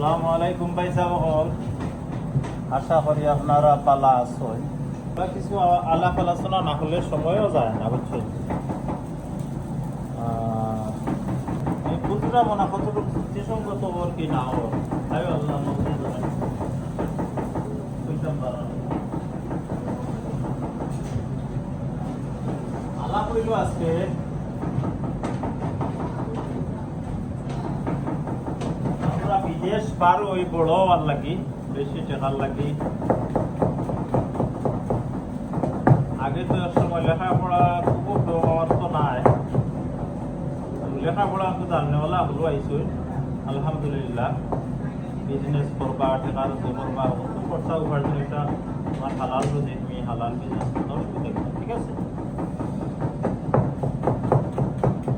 আসসালামু আলাইকুম ভাই সাহল আশা করি আপনারা পালা আছেন। কিছু আলাপ আলোচনা না হলে সময়ও যায় না, বুঝছেন? এই বুঝলাম না কতটুকু যুক্তিসঙ্গত ওর কি না ওর তাই আল্লাহ বুঝতাম আলাপ হইল আজকে আমরা বিদেশ পার ওই বড় আর লাগি, বেশি টাকার লাগি। আগে তো এক সময় লেখাপড়া খুব আমার নাই। লেখাপড়া তো জাননেওয়ালা হলো আইসু আলহামদুলিল্লাহ। বিজনেস করবা টাকা রুজি করবা খরচা উপার্জন এটা তোমার হালাল রুজি তুমি হালাল বিজনেস ঠিক আছে?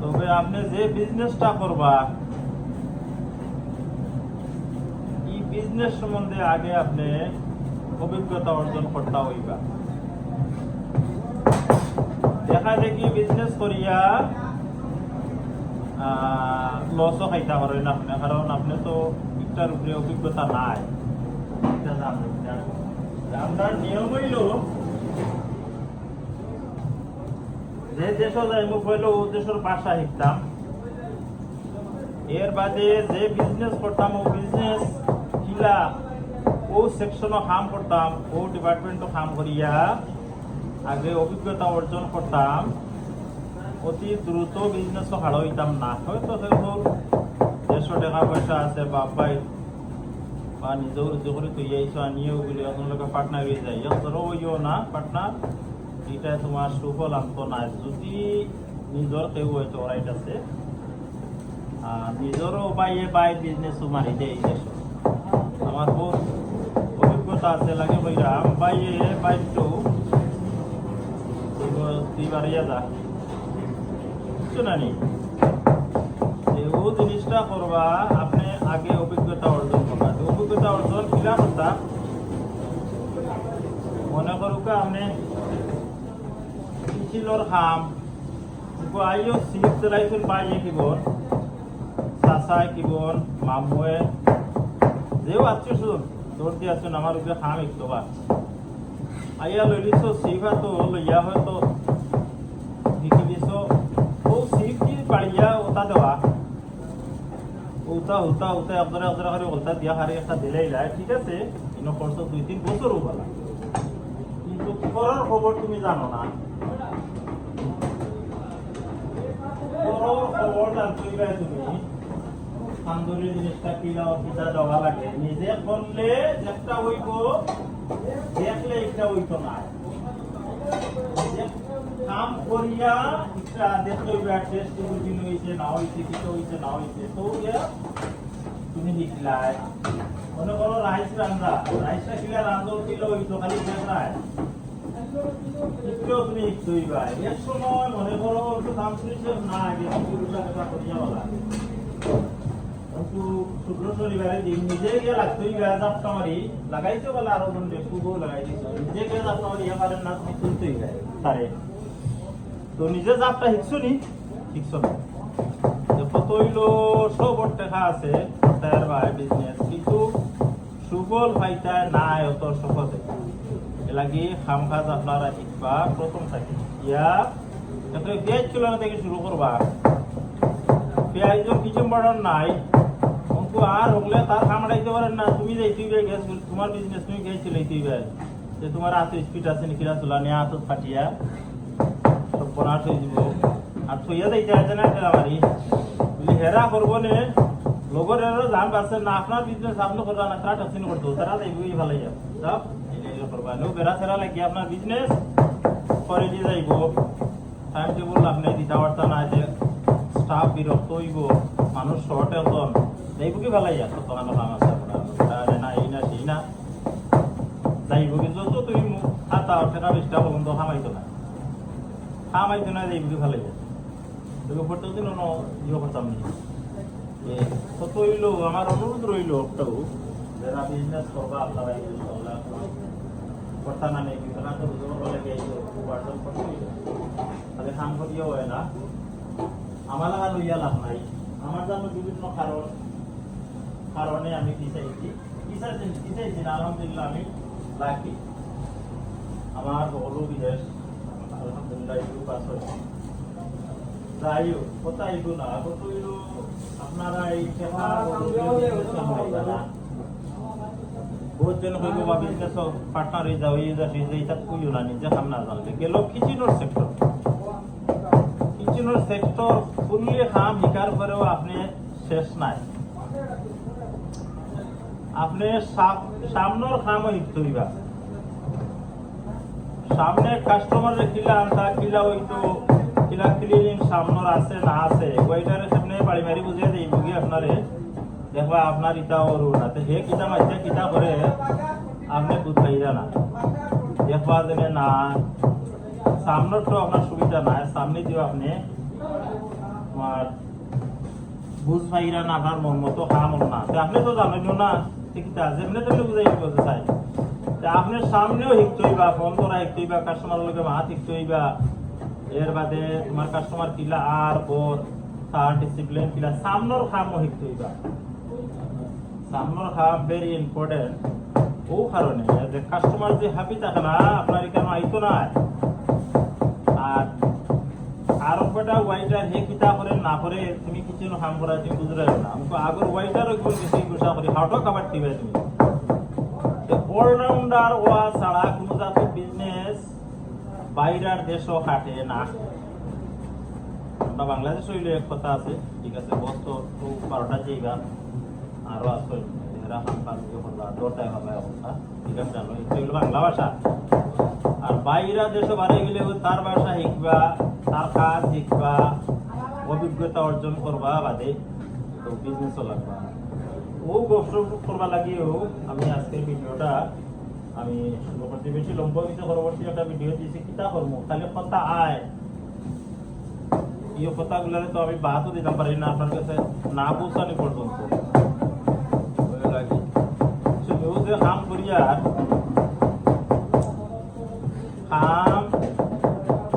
তবে আপনি যে বিজনেসটা করবা এই বিজনেস সম্বন্ধে আগে আপনি অভিজ্ঞতা অর্জন করতে হইবা দেখা দেখি বিজনেস করিয়া লসও খাইতে পারেন আপনি, কারণ আপনি তো একটার উপরে অভিজ্ঞতা নাই না। আমরা নিয়ম হইল, যে দেশ যাইব হইল ও দেশের ভাষা শিখতাম এর বাদে যে বিজনেস করতাম, ও বিজনেস কিলা ও সেকশনও কাম করতাম ও ডিপার্টমেন্টও কাম করিয়া আগে অভিজ্ঞতা অর্জন করতাম অতি দ্রুত বিজনেসও হাড় হইতাম না হয়তো সেগুলো দেড়শো টাকা পয়সা আছে বাপ ভাই বা নিজেও রুজি করে তুই আইসো আনিও বলে আপনার পার্টনার হয়ে যায় তোরও হইও না পার্টনার এটা তোমার সুফল আনতো না যদি নিজর কেউ হয়তো রাইট আছে আর নিজরও বাইয়ে বাই বিজনেসও মারি দেয় দেশ আমার বহুত অভিজ্ঞতা আছে লাগে বইরাম বাইয়ে বাইরটো দুইবার ইয়া যা বুঝছ না নি? যে ও জিনিসটা করবা আপনি আগে অভিজ্ঞতা অর্জন করবা অভিজ্ঞতা অর্জন কিলা করতা মনে করুক আপনি পিছিলর খাম। আইও সিপ চলাইছিল বাইয়ে কিবন চাচাই কিবন মামুয়ে যেও আত্মীয় স্বজন দৌড় দিয়ে আছেন আমার উপরে খাম বা আইয়া লইলিছ সিফা তো লইয়া হয়তো দিছ? ও সিফ কি পাড়িয়া ওটা দেওয়া উতা উতা উতা একজনে একজনে করে উল্টা দিয়া হারে একটা দিলেই যায়। ঠিক আছে ইনো খরচ দুই, তিন বছরও বলা কিন্তু করার খবর তুমি জানো না? খবর জানতে গেলে তুমি। তান্দুরি জিনিসটা কিলা অফিসা দেওয়া লাগে। নিজে করলে একটা হইব, দেখলে একটা হইতো না। কাম করিয়া একটা দেখলে হইবে টেস্ট রুটিন হইছে, না হইছে, কিছু হইছে, না হইছে। তো তুমি শিখলাই মনে করো রাইস রান্ধা রাইসটা কিলা রান্ধো কিলো হইতো, খালি দেখ তুমি সময় মনে করো একটু দাম শুনেছে না, আগে করিয়া বলা। শুক্র শনিবারে দিন নিজে গিয়ে লাগতোই গিয়ে জাপটা মারি লাগাইছো বলে আরও জন দেখব লাগাই দিছো নিজে গিয়ে জাপটা মারি ইয়া পারেন না তুমি তুলতেই গায়ে তারে তো নিজে জাপটা শিখছো নি শিখছো না কত হইল সব টাকা আছে তার ভাই বিজনেস কিন্তু সুবল ভাইটার নাই অত সহজে এলাকি খাম খাজ আপনারা শিখবা প্রথম থাকি ইয়া পেঁয়াজ কিলো থেকে শুরু করবা পেঁয়াজের কিছু বড় নাই অঙ্কু আর হলে তার কামড়াইতে পারেন না। তুমি যাই তুই গ্যাস তোমার বিজনেস তুমি গ্যাস চলাই তুই যে তোমার হাতে স্পিড আছে নাকি চলা নিয়ে হাতত ফাটিয়া। সব বনাস হয়ে যাব। আর থইয়া যাইতে আছে না আমারই। বলি, হেরা করব নে। লগর এরও জান পারছে না। আপনার বিজনেস আপনি করবা না, তারা টাচিন করতো। তারা যাইবই ভালো যাব সব করবা। নো বেড়া সেরা লাগি, আপনার বিজনেস করে দিয়ে যাইব। টাইম টেবল আপনি দিতে পারতা না যে স্টাফ বিরক্ত হইব। মানুষ শর্ট একজন যাইব কি ভালাই আছে তখন কাম আছে আপনার না এই না সেই না যাইব কিন্তু তো তুমি হাতা টাকা বিশটা পর্যন্ত খামাইতো না খামাইতো না যাইব কি ভালাই আছে তুমি প্রত্যেকদিন অন্য ইয়ে করতাম নি কত হইল আমার অনুরোধ রইল একটাও না নেই কিন্তু না তো আমার লাভ নাই আমার জানো বিভিন্ন কারণ কারণে আমি পিছাইছি পিছাইছি পিছাইছি না আলহামদুলিল্লাহ আমি লাকি আমার বড় বিদেশ আলহামদুলিল্লাহ ইউ পাস হয়েছে যাই হোক কথা ইগু না কত ইগু আপনারা এই বহুত জন হইব বা বিজনেস পার্টনার হয়ে যাও এই যাচ্ছে যে এটা কইও না নিজে কাম না জানলে গেল কিচেনের সেক্টর কিচেনের সেক্টর ফুললি কাম শিকার করেও আপনি শেষ নাই। আপনি সাম- সামনের কামও শিখতে হইবা। সামনে কাস্টমার কিলা আনতা, কিলা হইতো কিলা ক্লিনিং সামনের আছে, না আছে, ওইটারে সামনে বাড়ি বাড়ি বুঝিয়ে দিই, বুঝি আপনারে। দেখবা আপনার ইটা ওর না তো হে কিতা মাইছে, কিতা করে, আপনি বুঝ পাইরা না। দেখবা যেনে না সামনের তো আপনার সুবিধা নাই, সামনে দিও আপনি। তোমার বুঝ পাইরা না, আপনার মন মতো কাম না। তো আপনি তো জানেন না ঠিক আছে যেমনি তেমনি বুঝাই বলতে চাই তা আপনার সামনেও শিখতে হইবা, ফোন করা শিখতে হইবা কাস্টমার লগে মাত শিখতে হইবা। এর বাদে তোমার কাস্টমার কিলা আর, পর, তার ডিসিপ্লিন কিলা সামনের কামও শিখতে হইবা। সামনের কাম ভেরি ইম্পর্টেন্ট ও কারণে যে কাস্টমার যে হ্যাপি থাকে না, আপনার এখানে আইতো না। আর আর কটা ওয়াইটার হে কিতা করে না করে তুমি কিছু কাম করা তুমি বুঝলে না। আমাকে আগর ওয়াইটার কোন কিছু গুছা করে হাউটো কাবার দিবে তুমি। অলরাউন্ডার ওয়া ছাড়া কোনো জাতীয় বিজনেস বাইরের দেশও কাটে না। আমরা বাংলাদেশ হইলে এক কথা আছে, ঠিক আছে বছর তো বারোটা জায়গা আরও আছে এরা হাম করলা দরটায় হবে অবস্থা ঠিক আছে জানো বাংলা ভাষা। আর বাইরা দেশে বাড়ি গেলে তার ভাষা শিখবা তার কাজ শিখবা অভিজ্ঞতা অর্জন করবা বাদে তো বিজনেসও লাগবা। ও গপসপ করবা লাগিও আমি আজকের ভিডিওটা আমি শুরু করতে বেশি লম্বা কিছু পরবর্তী একটা ভিডিও দিয়েছি কিতা করব খালি কথা আয়। এই কথাগুলো তো আমি বাদও দিতে পারি না আপনার কাছে না পৌঁছানি পর্যন্ত। শুধু যে কাম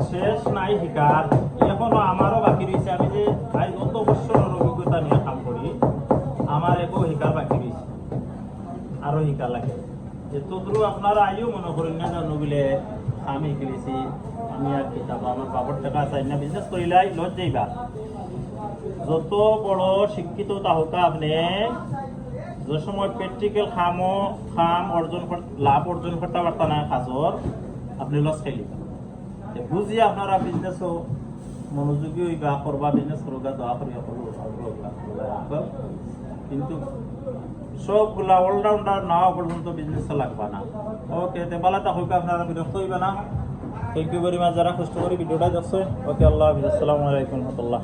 শেষ নাই শিকার এখনও আমারও বাকি রয়েছে আমি যে আজ অত বছরের অভিজ্ঞতা নিয়ে কাম করি আমার একো শিকার বাকি রয়েছে আরও শিকার লাগে। যে তদ্রু আপনারা আইও মনে করেন না জানো বলে আমি শিকিছি আমি আর কি তারপর আমার বাবার টাকা আছে না বিজনেস করিলাই লজ যাইবা। যত বড় শিক্ষিত তাহকা আপনি যে সময় প্র্যাকটিক্যাল খামো খাম অর্জন লাভ অর্জন করতে পারতা না কাজর আপনি লস খাইলি বুঝি আপনারা বিজনেসও মনোযোগী হইবা, করবা বিজনেস করবা, দোয়া করিয়া করব কিন্তু সবগুলা অলরাউন্ডার না পর্যন্ত বিজনেস লাগবা না। ওকে তে বালা তা হইবা, আপনারা বিরক্ত হইবা না। থ্যাংক ইউ ভেরি মাচ যারা কষ্ট করে ভিডিওটা দেখছ ওকে আল্লাহ হাফিজ। আসসালামু আলাইকুম রহমতুল্লাহ।